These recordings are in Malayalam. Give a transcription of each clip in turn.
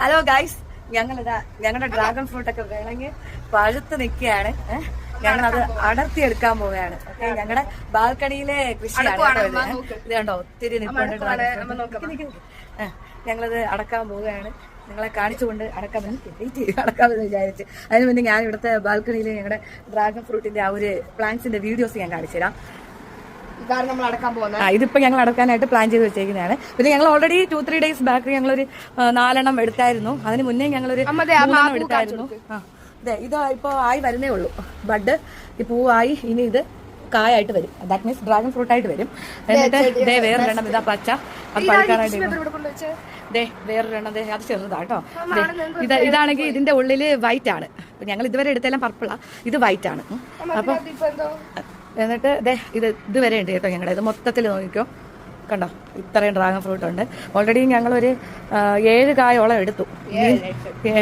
ഹലോ ഗൈസ് ഞങ്ങളിതാ ഞങ്ങളുടെ ഡ്രാഗൺ ഫ്രൂട്ട് ഒക്കെ വേണമെങ്കിൽ പഴുത്ത് നിൽക്കുകയാണ്. ഞങ്ങൾ അത് അടർത്തിയെടുക്കാൻ പോവുകയാണ്. ഓക്കെ ഞങ്ങളുടെ ബാൽക്കണിയിലെ കൃഷിയാണ് ഇതുണ്ടോ ഇത്. ഇത് കണ്ടോ? ഒത്തിരി നിൽപ്പുണ്ട്. ഞങ്ങളത് അടക്കാൻ പോവുകയാണ്. നിങ്ങളെ കാണിച്ചുകൊണ്ട് അടക്കാമെന്ന് വെയിറ്റ് ചെയ്യും അടക്കാമെന്ന് വിചാരിച്ച്. അതിന് മുന്നേ ഞാൻ ഇവിടുത്തെ ബാൽക്കണിയിൽ ഞങ്ങളുടെ ഡ്രാഗൺ ഫ്രൂട്ടിന്റെ ആ ഒരു പ്ലാന്റ്സിന്റെ വീഡിയോസ് ഞാൻ കാണിച്ചു തരാം ഇതാണ് നമ്മൾ അടക്കാൻ പോകുന്നത് ആ ഇതിപ്പോ ഞങ്ങൾ അടക്കാനായിട്ട് പ്ലാൻ ചെയ്ത് വെച്ചേക്കുന്നതാണ്. പിന്നെ ഞങ്ങൾ already two three days back ഞങ്ങളൊരു ഒരു നാലെണ്ണം എടുത്തായിരുന്നു. അതിന് മുന്നേ ഞങ്ങളൊരു എടുത്തായിരുന്നു. അതെ ഇത് ഇപ്പോ ആയി വരുന്നേ ഉള്ളൂ. ബഡ് ഈ പൂവായി ഇനി ഇത് കായായിട്ട് വരും. ദാറ്റ് മീൻസ് ഡ്രാഗൺ ഫ്രൂട്ട് ആയിട്ട് വരും. എന്നിട്ട് ദേ വേറൊരെണ്ണം ഇതാ പച്ച. അത് പഴുക്കാനായിട്ട് ദേ വേറൊരെണ്ണം ദേ അത് ചെറുതാട്ടോ കേട്ടോ. ഇത് ഇതാണെങ്കിൽ ഇതിന്റെ ഉള്ളിൽ വൈറ്റ് ആണ്. ഞങ്ങൾ ഇതുവരെ എടുത്തെല്ലാം പർപ്പിളാ ഇത് വൈറ്റ് ആണ്. അപ്പൊ എന്നിട്ട് ദേ ഇത് ഇതുവരെ ഉണ്ട് കേട്ടോ ഞങ്ങളുടെ. ഇത് മൊത്തത്തിൽ നോക്കിക്കോ. കണ്ടോ? ഇത്രയും ഡ്രാഗൺ ഫ്രൂട്ട് ഉണ്ട്. ഓൾറെഡി ഞങ്ങളൊരു ഏഴ് കായോളം എടുത്തു.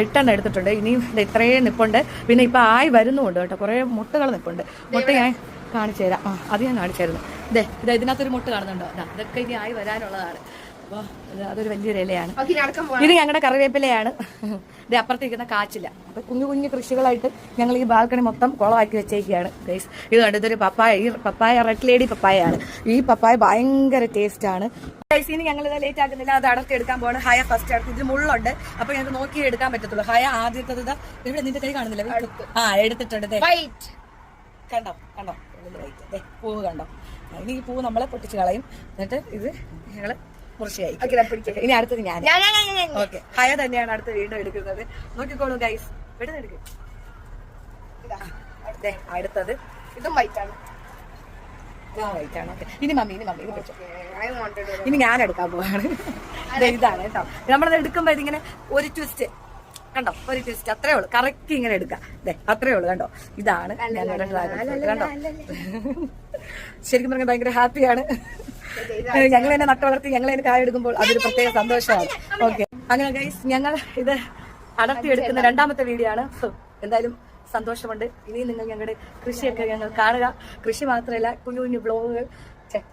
എട്ടെണ്ണം എടുത്തിട്ടുണ്ട്. ഇനിയും ഇത്രയും നിപ്പുണ്ട്. പിന്നെ ഇപ്പൊ ആയി വരുന്നുമുണ്ട് കേട്ടോ. കുറേ മുട്ടകൾ നിപ്പുണ്ട്. മുട്ട ഞാൻ കാണിച്ചു തരാം. ആ അത് ഞാൻ കാണിച്ചു തരുന്നു. ഇതേ ഇത് ഇതിനകത്തൊരു മുട്ട കാണുന്നുണ്ടോ? ദാ, ഇതൊക്കെ ഇനി ആയി വരാനുള്ളതാണ്. അതൊരു വലിയൊരു ഇലയാണ്. ഇത് ഞങ്ങളുടെ കറിവേപ്പിലയാണ്. ഇത് അപ്പുറത്തിരിക്കുന്ന കാച്ചില. അപ്പൊ കുഞ്ഞു കുഞ്ഞു കൃഷികളായിട്ട് ഞങ്ങൾ ഈ ബാൽക്കണി മൊത്തം കുളമാക്കി വെച്ചേക്കാണ് ഗൈസ് ഇത് കണ്ടു ഇതൊരു പപ്പായ ഈ പപ്പായ റെഡ് ലേഡി പപ്പായയാണ്. ഈ പപ്പായ ഭയങ്കര ടേസ്റ്റ് ആണ്. ഗൈസ് ഇനി ഞങ്ങൾ ഇത് ലേറ്റ് ആക്കുന്നില്ല. അത് അടർത്തി എടുക്കാൻ പോകണം ഹയ ഫസ്റ്റ് അടുത്ത് ഇതിൽ മുള്ളുണ്ട്. അപ്പൊ ഞങ്ങൾക്ക് നോക്കി എടുക്കാൻ പറ്റത്തുള്ളൂ. ഹയ ആദ്യത്തത് ഇവിടെ നിന്റെ കൈ കാണുന്നില്ല. ആ എടുത്തിട്ടുണ്ട്. കണ്ടോ കണ്ടോ? പൂവ് കണ്ടോ? ഇനി ഈ പൂവ് നമ്മളെ പൊട്ടിച്ച് കളയും. എന്നിട്ട് ഇത് ഞങ്ങൾ മുറിച്ചായി ഇനി അടുത്തത് ഞാൻ ഓക്കെ ഹയ തന്നെയാണ് അടുത്ത വീണ്ടും എടുക്കുന്നത്. നോക്കിക്കോളൂ ഗൈസ് എടുത്ത് എടുക്കും. അടുത്തത്. ഇതും വൈറ്റ് ആണ്. വൈറ്റ് ആണ്. ഇനി മമ്മി ഇനി മമ്മി. ഇനി ഞാൻ എടുക്കാൻ പോവാണ്. ഇതാണ് കേട്ടോ. നമ്മളത് എടുക്കുമ്പോ ഇതിങ്ങനെ ഒരു ട്വിസ്റ്റ് കണ്ടോ? ഒരു ട്വിസ്റ്റ് അത്രേ ഉള്ളൂ. കറക്റ്റ് ഇങ്ങനെ എടുക്കാം. അതെ അത്രേ ഉള്ളൂ. കണ്ടോ? ഇതാണ്. കണ്ടോ ശരിക്കും പറഞ്ഞാൽ ഭയങ്കര ഹാപ്പിയാണ് ഞങ്ങൾ തന്നെ നട്ടു വളർത്തി ഞങ്ങൾ തന്നെ കായ എടുക്കുമ്പോൾ അതൊരു പ്രത്യേക സന്തോഷമാണ്. ഓക്കെ. അങ്ങനെ ഗൈസ് ഞങ്ങൾ ഇത് അടർത്തിയെടുക്കുന്ന രണ്ടാമത്തെ വീഡിയോ ആണ്. എന്തായാലും സന്തോഷമുണ്ട്. ഇനി നിങ്ങൾ ഞങ്ങളുടെ കൃഷിയൊക്കെ ഞങ്ങൾ കാണുക. കൃഷി മാത്രമല്ല കുഞ്ഞു കുഞ്ഞു ബ്ലോഗുകൾ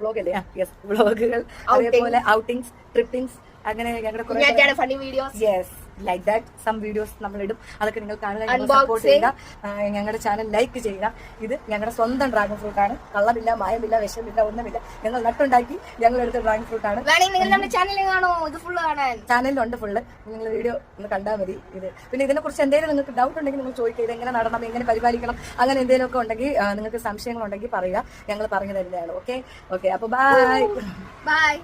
ബ്ലോഗ് അല്ലേ? യെസ് ബ്ലോഗുകൾ അതേപോലെ ഔട്ടിങ്സ് ട്രിപ്പിങ്സ് അങ്ങനെ ഞങ്ങളുടെ funny videos yes like that some videos നമ്മൾ ഇടും അതൊക്കെ നിങ്ങൾ കാണുക സപ്പോർട്ട് ചെയ്യുക. ഞങ്ങളുടെ ചാനൽ ലൈക്ക് ചെയ്യുക. ഇത് ഞങ്ങളുടെ സ്വന്തം ഡ്രാഗൺ ഫ്രൂട്ട് ആണ്. കള്ളമില്ല മായമില്ല വിഷമില്ല ഒന്നുമില്ല. ഞങ്ങൾ നട്ടുണ്ടാക്കി ഞങ്ങൾ എടുത്ത ഡ്രാഗൺ ഫ്രൂട്ട് ആണ് ചാനലിലുണ്ട് ഫുള്ള് നിങ്ങൾ വീഡിയോ ഒന്ന് കണ്ടാൽ മതി ഇത്. പിന്നെ ഇതിനെ കുറിച്ച് എന്തെങ്കിലും നിങ്ങൾക്ക് ഡൗട്ട് ഉണ്ടെങ്കിൽ നിങ്ങൾ ചോദിക്കുക ഇത് എങ്ങനെ നടണം എങ്ങനെ പരിപാലിക്കണം അങ്ങനെ എന്തെങ്കിലും ഒക്കെ ഉണ്ടെങ്കിൽ നിങ്ങൾക്ക് സംശയങ്ങളുണ്ടെങ്കിൽ പറയുക. ഞങ്ങൾ പറഞ്ഞു തരുന്നതാണ് ഓക്കെ ഓക്കെ അപ്പൊ ബൈ ബൈ